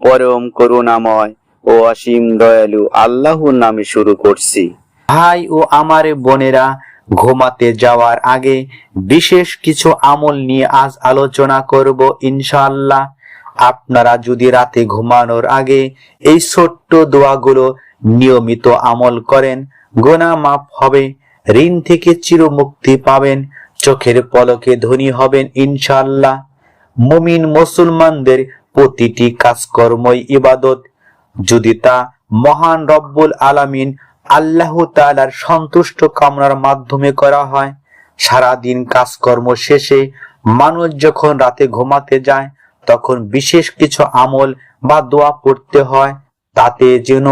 পরম করুণাময় ও অসীম দয়ালু আল্লাহর নামে শুরু করছি। ভাই ও আমার বোনেরা, ঘুমাতে যাওয়ার আগে বিশেষ কিছু আমল নিয়ে আজ আলোচনা করব ইনশাআল্লাহ। আপনারা যদি রাতে ঘুমানোর আগে এই ছোট্ট দোয়াগুলো নিয়মিত আমল করেন গোনা মাফ হবে। ঋণ থেকে চিরমুক্তি পাবেন। চোখের পলকে ধনী হবেন ইনশাআল্লাহ। মুমিন মুসলমানদের প্রতিটি কাজকর্মই ইবাদত। যদি তা মহান রব্বুল আলামিন আল্লাহ তাআলার সন্তুষ্ট কামনার মাধ্যমে করা হয়, সারাদিন কাজকর্ম শেষে মানুষ যখন রাতে ঘুমাতে যায়, তখন বিশেষ কিছু আমল বা দোয়া পড়তে হয়, তাতে যেন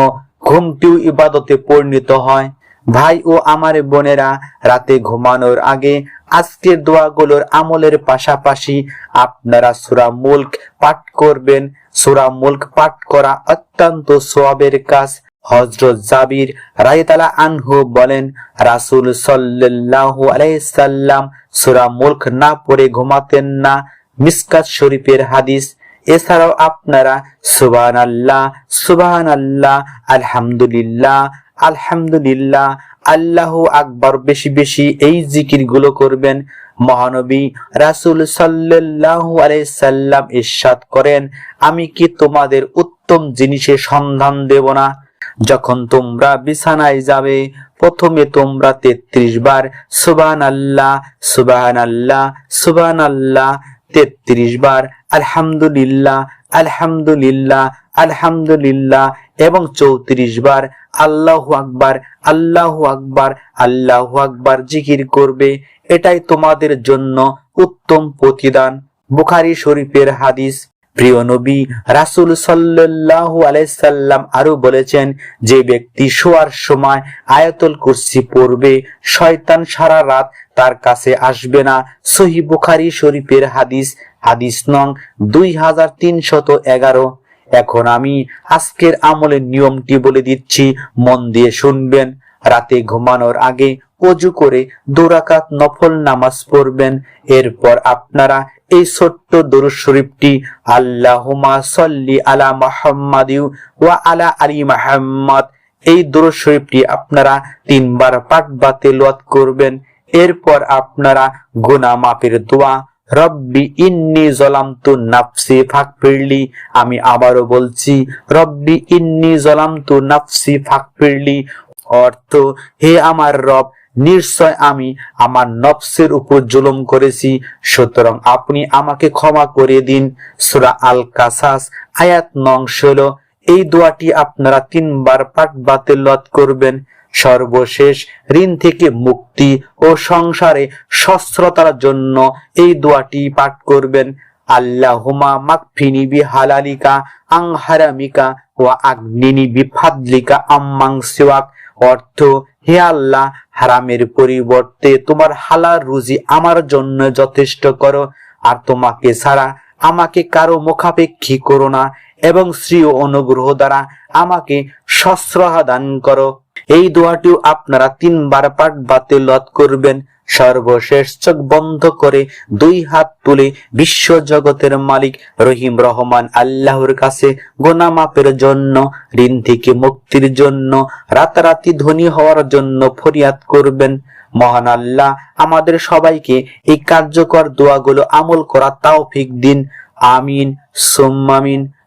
ঘুমটিও ইবাদতে পরিণত হয়। ভাই ও আমার বোনেরা, রাতে ঘুমানোর আগে আজকের দোয়াগুলোর আমলের পাশাপাশি আপনারা সূরা মুল্ক পাঠ করবেন। সূরা মুল্ক পাঠ করা অত্যন্ত সোয়াবের কাজ। হযরত জাবির রায়তালা আনহু বলেন, রাসূল সাল্লাল্লাহু আলাইহি সাল্লাম সূরা মুল্ক না পড়ে ঘুমাতেন না। মিসকাত শরীফের হাদিস। এছাড়াও আপনারা সুবান আল্লাহ সুবান আল্লাহ আলহামদুলিল্লাহ আলহামদুলিল্লাহ, আল্লাহ আকবর, বেশি বেশি এই জিকিরগুলো করবেন। মহানবী রাসুল সাল্লাল্লাহু আলাইহি সাল্লাম ইরশাদ করেন, আমি কি তোমাদের উত্তম জিনিসের সন্ধান দেব না? যখন তোমরা বিছানায় যাবে, প্রথমে তোমরা তেত্রিশ বার সুবান আল্লাহ সুবান আল্লাহ সুবান আল্লাহ তেত্রিশ বার আলহামদুলিল্লাহ আলহামদুলিল্লাহ আলহামদুলিল্লাহ এবং চৌত্রিশ বার আল্লাহ আকবার আল্লাহ আকবার আল্লাহ আকবার জিকির করবে। এটাই তোমাদের জন্য উত্তম প্রতিদান। বুখারি শরীফের হাদিস। প্রিয় নবী, রাসুল সাল্লাল্লাহু আলাইসাল্লাম আরও বলেছেন যে ব্যক্তি শোয়ার সময় আয়াতুল কুরসি পড়বে, শয়তান সারা রাত তার কাছে আসবে না। সহি বুখারী শরীফের হাদিস হাদিস নং দুই হাজার তিনশত এগারো। এখন আমি আজকের আমলের নিয়মটি বলে দিচ্ছি, মন দিয়ে শুনবেন। রাতে ঘুমানোর আগে অজু করে দুরাকাত নফল নামাজ পড়বেন। এরপর আপনারা এই ছোট্ট দরুদ শরীফটি আল্লাহুমা সল্লি আলা মুহাম্মাদ ওয়া আলা আলি মুহাম্মদ, এই দরুদ শরীফটি আপনারা তিনবার পাঠ বা তেলাওয়াত করবেন। এরপর আপনারা গুনাহ মাফের দোয়া, রব্বি ইন্নি জলামতু নাফসি ফাকফিরলি আমি আবারও বলছি, রব্বি ইন্নি জলামতু নাফসি ফাকফিরলি অর্থ, হে আমার রব, নিশ্চয় আমি আমার নফসের উপর জুলুম করেছি। সুতরাং আপনি আমাকে ক্ষমা করে দিন। সূরা আল কাসাস আয়াত নং ষোলো। এই দোয়াটি আপনারা তিনবার পাঠ বাতিলত করবেন। সর্বশেষ ঋণ থেকে মুক্তি ও সংসারে সস্ত্রতার জন্য এই দোয়াটি পাঠ করবেন। আল্লাহুমা মাকফিনি বি হালালিকা আং হারামিকা ও আগ্নিনি বি ফাদলিকা আম্মাং সিওয়াক। অর্থ, হে আল্লাহ, হারামের পরিবর্তে তোমার হালাল রুজি আমার জন্য যথেষ্ট করো, আর তোমাকে ছাড়া আমাকে কারও মুখাপেক্ষী করো না, এবং শ্রী অনুগ্রহ দ্বারা আমাকে সশ্রহা দান করো। এই দোয়াটিও আপনারা তিনবার পাঠ বা তেলাওয়াত করবেন। সর্বশেষ চোখ বন্ধ করে দুই হাত তুলে বিশ্ব জগতের মালিক রহিম রহমান আল্লাহর কাছে গোনা মাপের জন্য, ঋণ থেকে মুক্তির জন্য, রাতারাতি ধনী হওয়ার জন্য ফরিয়াদ করবেন। মহান আল্লাহ আমাদের সবাইকে এই কার্যকর দোয়াগুলো আমল করা তৌফিক দিন। আমিন সুম্মামিন